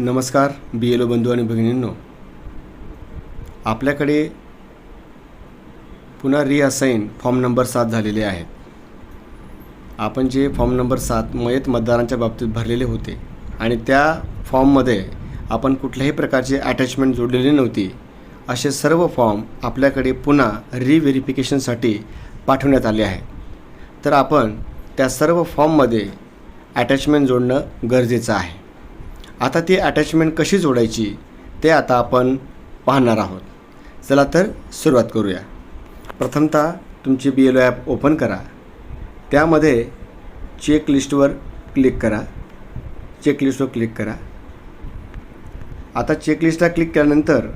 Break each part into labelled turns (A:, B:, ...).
A: नमस्कार बी एल ओ बंधू आणि भगिनींनो. आपल्याकडे पुन्हा रिअसाईन फॉर्म नंबर सात झालेले आहेत. आपण जे फॉर्म नंबर सात मयत मतदारांच्या बाबतीत भरलेले होते आणि त्या फॉर्ममध्ये आपण कुठल्याही प्रकारची अटॅचमेंट जोडलेली नव्हती असे सर्व फॉर्म आपल्याकडे पुन्हा रिव्हेरिफिकेशनसाठी पाठवण्यात आले आहेत. तर आपण त्या सर्व फॉर्ममध्ये अटॅचमेंट जोडणं गरजेचं आहे. आता ती अटॅचमेंट कशी जोडायची ते आता आपण पाहणार आहोत. चला तर सुरुवात करूया. प्रथमतः तुमची B L O app open करा. त्यामध्ये चेकलिस्टवर क्लिक करा. चेकलिस्टवर क्लिक करा. आता चेकलिस्टला क्लिक केल्यानंतर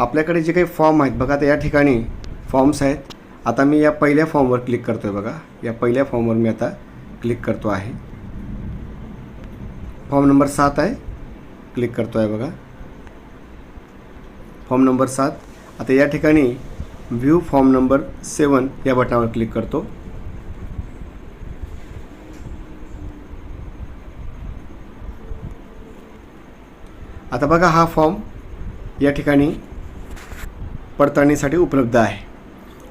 A: आपल्याकडे जे काही फॉर्म आहेत बघा तर या ठिकाणी फॉर्म्स आहेत. आता मी या पहिल्या फॉर्मवर क्लिक करतो आहे बघा. या पहिल्या फॉर्मवर मी आता क्लिक करतो आहे. फॉर्म नंबर सात आहे. क्लिक करतो आहे बघा. फॉर्म नंबर सात. आता या ठिकाणी व्ह्यू फॉर्म नंबर सेवन या बटनावर क्लिक करतो. आता बघा हा फॉर्म या ठिकाणी पडताळणीसाठी उपलब्ध आहे.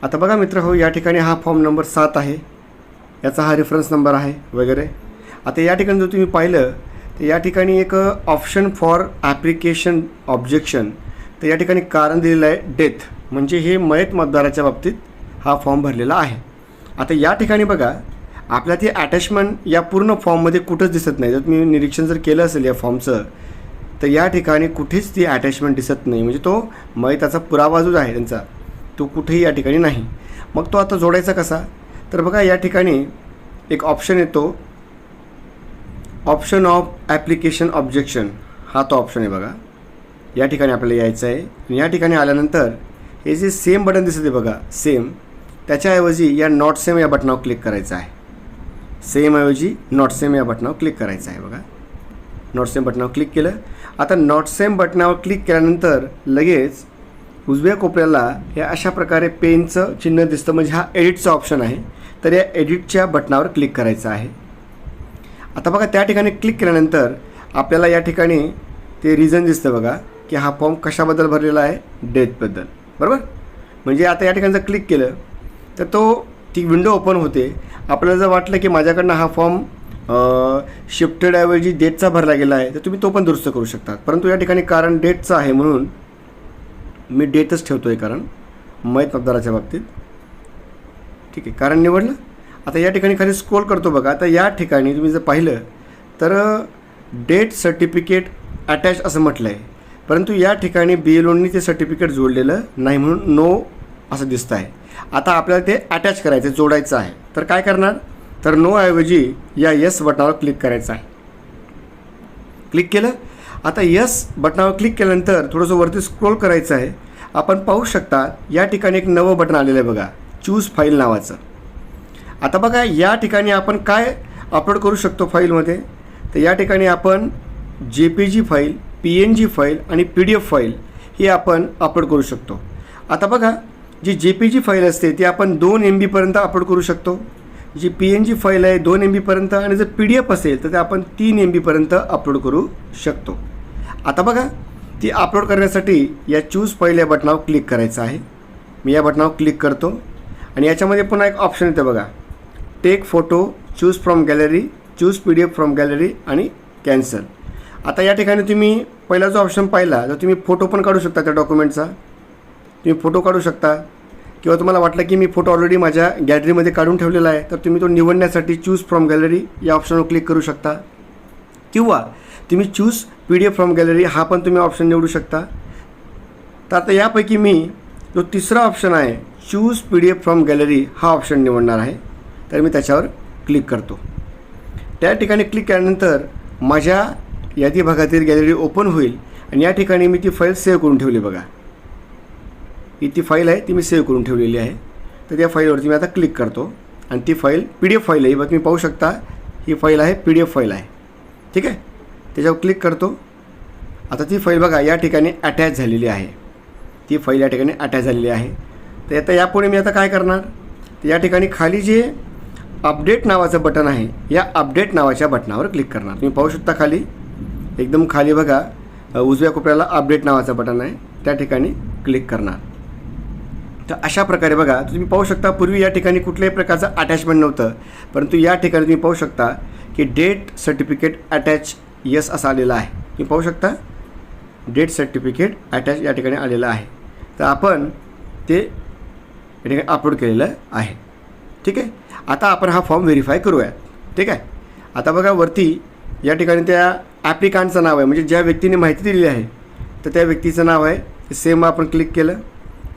A: आता बघा मित्र हो या ठिकाणी हा फॉर्म नंबर सात आहे. याचा हा रेफरन्स नंबर आहे वगैरे. आता या ठिकाणी जर तुम्ही पाहिलं तर या ठिकाणी एक ऑप्शन फॉर ॲप्लिकेशन ऑब्जेक्शन तर या ठिकाणी कारण दिलेलं आहे डेथ म्हणजे हे मयत मतदाराच्या बाबतीत हा फॉर्म भरलेला आहे. आता या ठिकाणी बघा आपल्या ती अटॅचमेंट या पूर्ण फॉर्ममध्ये कुठंच दिसत नाही. जर तुम्ही निरीक्षण जर केलं असेल या फॉर्मचं तर या ठिकाणी कुठेच ती अटॅचमेंट दिसत नाही. म्हणजे तो मयताचा पुरावा जो आहे त्यांचा तो कुठेही या ठिकाणी नाही. मग तो आता जोडायचा कसा? तर बघा या ठिकाणी एक ऑप्शन येतो. ऑप्शन ऑफ ॲप्लिकेशन ऑब्जेक्शन हा तो ऑप्शन आहे बघा. या ठिकाणी आपल्याला यायचं आहे. आणि या ठिकाणी आल्यानंतर हे जे सेम बटन दिसत आहे बघा सेम त्याच्याऐवजी या नॉट सेम या बटनावर क्लिक करायचं आहे. सेमऐवजी नॉट सेम या बटनावर क्लिक करायचं आहे बघा. नॉट सेम बटनावर क्लिक केलं. आता नॉट सेम बटनावर क्लिक केल्यानंतर लगेच उजव्या कोपऱ्याला या अशा प्रकारे पेनचं चिन्ह दिसतं. म्हणजे हा एडिटचा ऑप्शन आहे. तर या एडिटच्या बटनावर क्लिक करायचं आहे. आता बघा त्या ठिकाणी क्लिक केल्यानंतर आपल्याला या ठिकाणी ते रिझन दिसतं बघा की हा फॉर्म कशाबद्दल भरलेला आहे? डेथबद्दल बरोबर? म्हणजे आता या ठिकाणी जर क्लिक केलं तर तो ती विंडो ओपन होते. आपल्याला जर वाटलं की माझ्याकडनं हा फॉर्म शिफ्टेड ऐवजी डेटचा भरला गेला आहे तर तुम्ही तो पण दुरुस्त करू शकता. परंतु या ठिकाणी कारण डेटचं आहे म्हणून मी डेटच ठेवतो आहे कारण मयत मतदाराच्या बाबतीत. ठीक आहे कारण निवडलं? आता या ठिकाणी खाली स्क्रोल करतो बघा. आता या ठिकाणी तुम्ही जर पाहिलं तर डेट सर्टिफिकेट अटॅच असं म्हटलं आहे परंतु या ठिकाणी बी एल ते सर्टिफिकेट जोडलेलं नाही म्हणून नो असं दिसतं आहे आता आपल्याला ते अटॅच करायचं जोडायचं आहे. तर काय करणार? तर नो ऐवजी या यस बटनावर क्लिक करायचं आहे. क्लिक केलं? आता यस बटनावर क्लिक केल्यानंतर थोडंसं वरती स्क्रोल करायचं आहे. आपण पाहू शकता या ठिकाणी एक नवं बटन आलेलं आहे बघा. चूज फाईल नावाचं. आता बघा या ठिकाणी आपण काय अपलोड करू शकतो फाईलमध्ये? तर या ठिकाणी आपण J P G file P N G file आणि पी डी एफ फाईल ही आपण अपलोड करू शकतो. आता बघा जी जे पी जी फाईल असते ती आपण दोन एम बीपर्यंत अपलोड करू शकतो. G P N G file आहे दोन एम बीपर्यंत आणि जर पी डी एफ असेल तर ते आपण तीन एम बीपर्यंत अपलोड करू शकतो. आता बघा ती अपलोड करण्यासाठी या चूज फाईल या बटनावर क्लिक करायचं आहे. मी या बटनावर क्लिक करतो. आणि याच्यामध्ये पुन्हा एक ऑप्शन येतं बघा. Take photo choose from gallery choose P D F from gallery आणि कॅन्सल आता या ठिकाणी तुम्ही पहिला जो ऑप्शन पाहिला तर तुम्ही फोटो पण काढू शकता त्या डॉक्युमेंटचा तुम्ही फोटो काढू शकता. किंवा तुम्हाला वाटलं की मी फोटो ऑलरेडी माझ्या गॅलरीमध्ये काढून ठेवलेला आहे तर तुम्ही तो निवडण्यासाठी चूज फ्रॉम गॅलरी या ऑप्शनवर क्लिक करू शकता. किंवा तुम्ही choose P D F from gallery हा पण तुम्ही ऑप्शन निवडू शकता. तर आता यापैकी मी जो तिसरा ऑप्शन आहे choose P D F from gallery हा ऑप्शन निवडणार आहे. तर मी त्याच्यावर क्लिक करतो. त्या ठिकाणी क्लिक केल्यानंतर माझ्या यादी भागातील गॅलरी ओपन होईल आणि या ठिकाणी मी ती फाईल सेव्ह करून ठेवली बघा. ही ती फाईल आहे ती मी सेव्ह करून ठेवलेली आहे. तर त्या फाईलवरती मी आता क्लिक करतो आणि ती file P D F file आहे. बघ तुम्ही पाहू शकता ही फाईल आहे पी डी एफ फाईल आहे. ठीक आहे? त्याच्यावर क्लिक करतो. आता ती फाईल बघा या ठिकाणी अटॅच झालेली आहे. ती फाईल या ठिकाणी अटॅच झालेली आहे. तर आता यापुढे मी आता काय करणार? तर या ठिकाणी खाली जे अपडेट नावाचं बटन आहे. या अपडेट नावाच्या बटनावर क्लिक करणार. तुम्ही पाहू शकता खाली. एकदम खाली बघा. उजव्या कोपऱ्याला अपडेट नावाचं बटन आहे. त्या ठिकाणी क्लिक करणार. तर अशा प्रकारे बघा तुम्ही पाहू शकता पूर्वी या ठिकाणी कुठल्याही प्रकारचं अटॅचमेंट नव्हतं. परंतु या ठिकाणी तुम्ही पाहू शकता की डेट सर्टिफिकेट अटॅच यस असं आलेलं आहे. तुम्ही पाहू शकता डेट सर्टिफिकेट अटॅच या ठिकाणी आलेलं आहे. तर आपण ते या ठिकाणी अपलोड केलेलं आहे. ठीक आहे? आता आपण हा फॉर्म व्हेरीफाय करूयात ठीक आहे? आता बघा वरती या ठिकाणी त्या ॲप्लिकांटचं नाव आहे. म्हणजे ज्या व्यक्तीने माहिती दिलेली आहे तर त्या व्यक्तीचं नाव आहे. सेम आपण क्लिक केलं.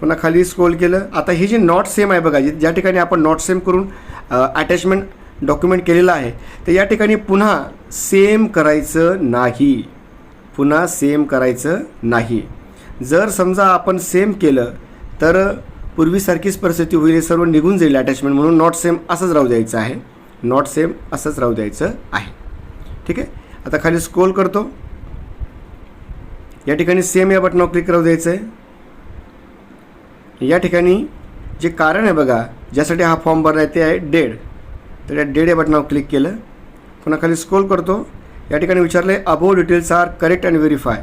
A: पुन्हा खाली स्क्रोल केलं. आता ही जी नॉट सेम आहे बघा ज्या ठिकाणी आपण नॉट सेम करून अटॅचमेंट डॉक्युमेंट केलेलं आहे तर या ठिकाणी पुन्हा सेम करायचं नाही. पुन्हा सेम करायचं नाही. जर समजा आपण सेम केलं तर पूर्वीसारखीच परिस्थिती होईल हे सर्व निघून जाईल अटॅचमेंट म्हणून. नॉट सेम असंच राहू द्यायचं आहे. नॉट सेम असंच राहू द्यायचं आहे. ठीक आहे? आता खाली स्क्रोल करतो. या ठिकाणी सेम या बटनावर क्लिक राहू द्यायचं आहे या ठिकाणी जे कारण आहे बघा ज्यासाठी हा फॉर्म भरला आहे ते आहे डेड तर या डेड या बटनावर क्लिक केलं. पुन्हा खाली स्क्रोल करतो. या ठिकाणी विचारलं आहे above details are correct and verify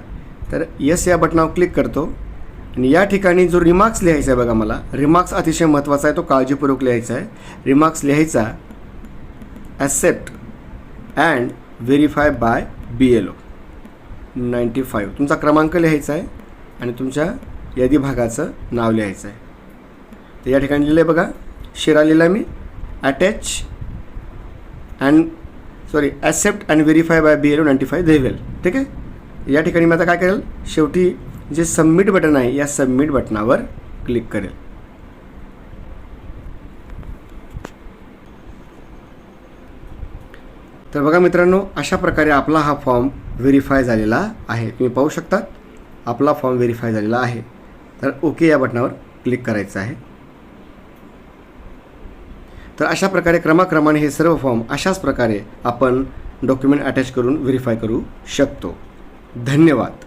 A: तर येस या बटनावर क्लिक करतो. आणि या ठिकाणी जो रिमार्क्स लिहायचा आहे बघा मला रिमार्क्स अतिशय महत्त्वाचा आहे तो काळजीपूर्वक लिहायचा आहे. रिमार्क्स लिहायचा accept and verify by B L O ninety five तुमचा क्रमांक लिहायचा आहे आणि तुमच्या यादी भागाचं नाव लिहायचं आहे. तर या ठिकाणी लिहिलं आहे बघा शिरा लिहिला मी attach and sorry accept and verify by B L O ninety five देवेल ठीक आहे? या ठिकाणी मी आता काय करेल? शेवटी जे सबमिट बटन आहे या सबमिट बटनावर क्लिक करेल. तर बघा मित्रांनो अशा प्रकारे आपला हा फॉर्म व्हेरीफाय झालेला आहे. तुम्ही पाहू शकतात आपला फॉर्म व्हेरीफाय झालेला आहे. तर ओके या बटनावर क्लिक करायचं आहे. तर अशा प्रकारे क्रमाक्रमाने हे सर्व फॉर्म अशाच प्रकारे आपण डॉक्युमेंट अटॅच करून व्हेरीफाय करू शकतो. धन्यवाद.